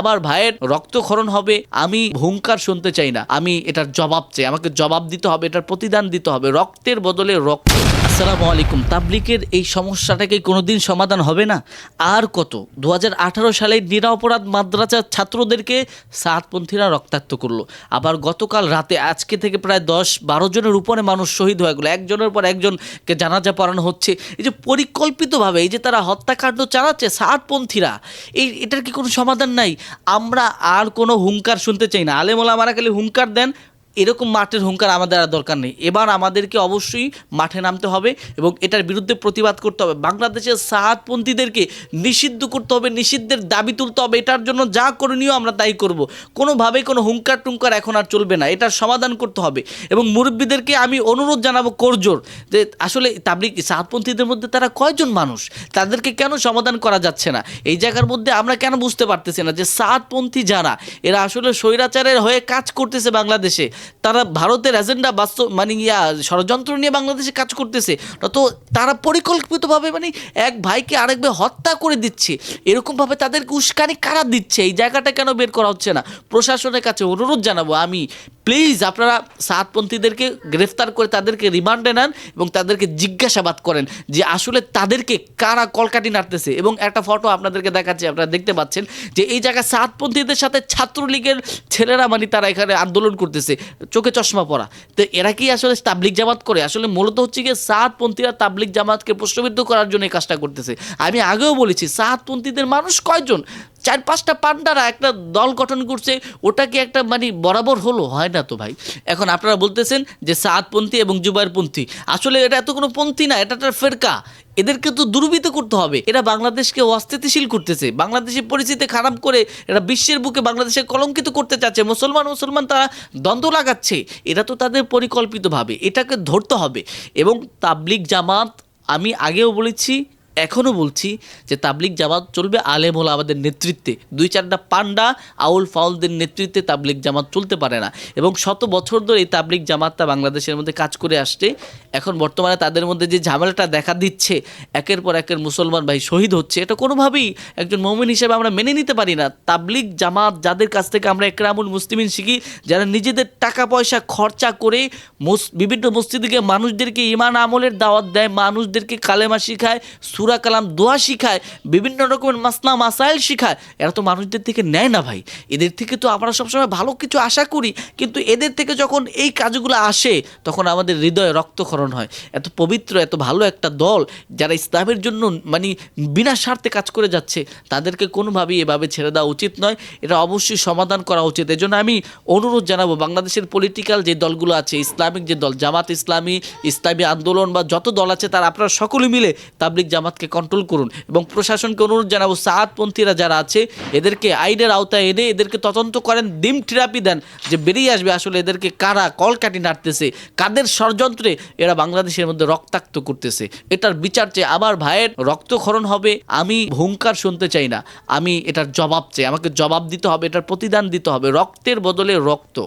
আমার ভাইয়ের রক্তক্ষরণ হবে, আমি হুঙ্কার শুনতে চাই না। আমি এটার জবাব চাই। আমাকে জবাব দিতে হবে, এটার প্রতিদান দিতে হবে। রক্তের বদলে রক্ত। আসসালামু আলাইকুম। তাবলিকের এই সমস্যাটাকে কোনোদিন সমাধান হবে না? আর কত? দু হাজার আঠারো সালে নিরাপরাধ মাদ্রাসার ছাত্রদেরকে সাতপন্থীরা রক্তাক্ত করল। আবার গতকাল রাতে আজকে থেকে প্রায় দশ বারো জনের উপরে মানুষ শহীদ হয়ে গেলো। একজনের পর একজনকে জানাজা পড়ানো হচ্ছে। এই যে পরিকল্পিতভাবে, এই যে তারা হত্যাকাণ্ড চালাচ্ছে সাতপন্থীরা, এই এটার কি কোনো সমাধান নাই? আমরা আর কোনো হুঙ্কার শুনতে চাই না। আলেমোলা মারা খালি হুঙ্কার দেন এরকম মাঠের হুঙ্কার আমাদের আর দরকার নেই। এবার আমাদেরকে অবশ্যই মাঠে নামতে হবে এবং এটার বিরুদ্ধে প্রতিবাদ করতে হবে। বাংলাদেশের সাহাতপন্থীদেরকে নিষিদ্ধ করতে হবে, নিষিদ্ধের দাবি তুলতে হবে, এটার জন্য যা করণীয় আমরা তাই করব। কোনোভাবেই কোনো হুঙ্কার টুঙ্কার এখন আর চলবে না। এটার সমাধান করতে হবে এবং মুরব্বীদেরকে আমি অনুরোধ জানাব করজোর যে আসলে তাবলিক সাহাতপন্থীদের মধ্যে তারা কয়জন মানুষ? তাদেরকে কেন সমাধান করা যাচ্ছে না? এই জায়গার মধ্যে আমরা কেন বুঝতে পারতেছি না যে সাতপন্থী যারা, এরা আসলে স্বৈরাচারের হয়ে কাজ করতেছে বাংলাদেশে। তারা ভারতের এজেন্ডা বাস্তব মানে ইয়া, ষড়যন্ত্র নিয়ে বাংলাদেশে কাজ করতেছে। তো তারা পরিকল্পিতভাবে মানে এক ভাইকে আরেক ভাই হত্যা করে দিচ্ছে। এরকমভাবে তাদেরকে উস্কানি কারা দিচ্ছে? এই জায়গাটা কেন বের করা হচ্ছে না? প্রশাসনের কাছে অনুরোধ জানাব আমি। প্লিজ আপনারা সাতপন্থীদেরকে গ্রেফতার করে তাদেরকে রিমান্ডে নেন এবং তাদেরকে জিজ্ঞাসাবাদ করেন যে আসলে তাদেরকে কারা কলকাটি নাড়তেছে। এবং একটা ফটো আপনাদেরকে দেখাচ্ছি, আপনারা দেখতে পাচ্ছেন যে এই জায়গায় সাতপন্থীদের সাথে ছাত্রলীগের ছেলেরা মানে তারা এখানে আন্দোলন করতেছে, চোখে চশমা পরা। তো এরা কি আসলে তাবলিক জামাত করে? আসলে মূলত হচ্ছে গিয়ে সাতপন্থীরা তাবলিক জামাতকে প্রশ্নবিদ্ধ করার জন্য এই কাজটা করতেছে। আমি আগেও বলেছি, সাতপন্থীদের মানুষ কয়জন? চার পাঁচটা পান্ডারা একটা দল গঠন করছে ওটা কি একটা মানে বরাবর হলো, হয় না তো ভাই? এখন আপনারা বলতেছেন যে সাতপন্থী এবং জুবাইরপন্থী আসলে এটা এত কোনো পন্থী না, এটা একটা ফেরকা। এদেরকে তো দুর্বৃত করতে হবে। এরা বাংলাদেশকে অস্থিতিশীল করতেছে। বাংলাদেশের পরিস্থিতি খারাপ করে এরা বিশ্বের বুকে বাংলাদেশে কলঙ্কিত করতে চাচ্ছে। মুসলমান মুসলমান তারা দ্বন্দ্ব লাগাচ্ছে। এটা তো তাদের পরিকল্পিতভাবে, এটাকে ধরতে হবে। এবং তাবলিক জামাত, আমি আগেও বলেছি এখনও বলছি যে তাবলিক জামাত চলবে। আলেম হলো আমাদের নেতৃত্বে। দুই চারটা পান্ডা, আউল ফাউলদের নেতৃত্বে তাবলিক জামাত চলতে পারে না। এবং শত বছর ধরে এই তাবলিক জামাতটা বাংলাদেশের মধ্যে কাজ করে আসছে। এখন বর্তমানে তাদের মধ্যে যে ঝামেলাটা দেখা দিচ্ছে, একের পর একের মুসলমান ভাই শহীদ হচ্ছে, এটা কোনোভাবেই একজন মমিন হিসেবে আমরা মেনে নিতে পারি না। তাবলিক জামাত যাদের কাছ থেকে আমরা একরামুল মুসলিমিন শিখি, যারা নিজেদের টাকা পয়সা খরচা করে বিভিন্ন মসজিদে মানুষদেরকে ইমান আমলের দাওয়াত দেয়, মানুষদেরকে কালেমা শিখায় সুরা কালাম দোয়া শিখায়, বিভিন্ন রকমের মাসলা মাসাইল শিখায়, এরা তো মানুষদের থেকে নেয় না ভাই। এদের থেকে তো আমরা সবসময় ভালো কিছু আশা করি, কিন্তু এদের থেকে যখন এই কাজগুলো আসে, তখন আমাদের হৃদয়ে রক্তক্ষরণ হয়। এত পবিত্র, এত ভালো একটা দল, যারা ইসলামের জন্য মানে বিনা স্বার্থে কাজ করে যাচ্ছে, তাদেরকে কোনোভাবেই এভাবে ছেড়ে দেওয়া উচিত নয়। এটা অবশ্যই সমাধান করা উচিত। এজন্য আমি অনুরোধ জানাব, বাংলাদেশের পলিটিক্যাল যে দলগুলো আছে, ইসলামিক যে দল, জামাত ইসলামী ইসলামী আন্দোলন বা যত দল আছে, তারা আপনারা সকলে মিলে তাবলিক জামাতকে কন্ট্রোল করুন এবং প্রশাসনকে অনুরোধ জানাব সাতপন্থীরা যারা আছে, এদেরকে আইনের আওতায় এনে এদেরকে তদন্ত করেন, ডিম থেরাপি দেন যে বেরিয়ে আসবে আসলে এদেরকে কারা কলকাটি নাড়তেছে, কাদের ষড়যন্ত্রে এরা বাংলাদেশের মধ্যে রক্তাক্ত করতেছে। এটার বিচার চেয়ে আমার ভাইয়ের রক্তক্ষরণ হবে, আমি হুঙ্কার শুনতে চাই না, আমি এটার জবাব চাই, আমাকে জবাব দিতে হবে, এটার প্রতিদান দিতে হবে, রক্তের বদলে রক্ত।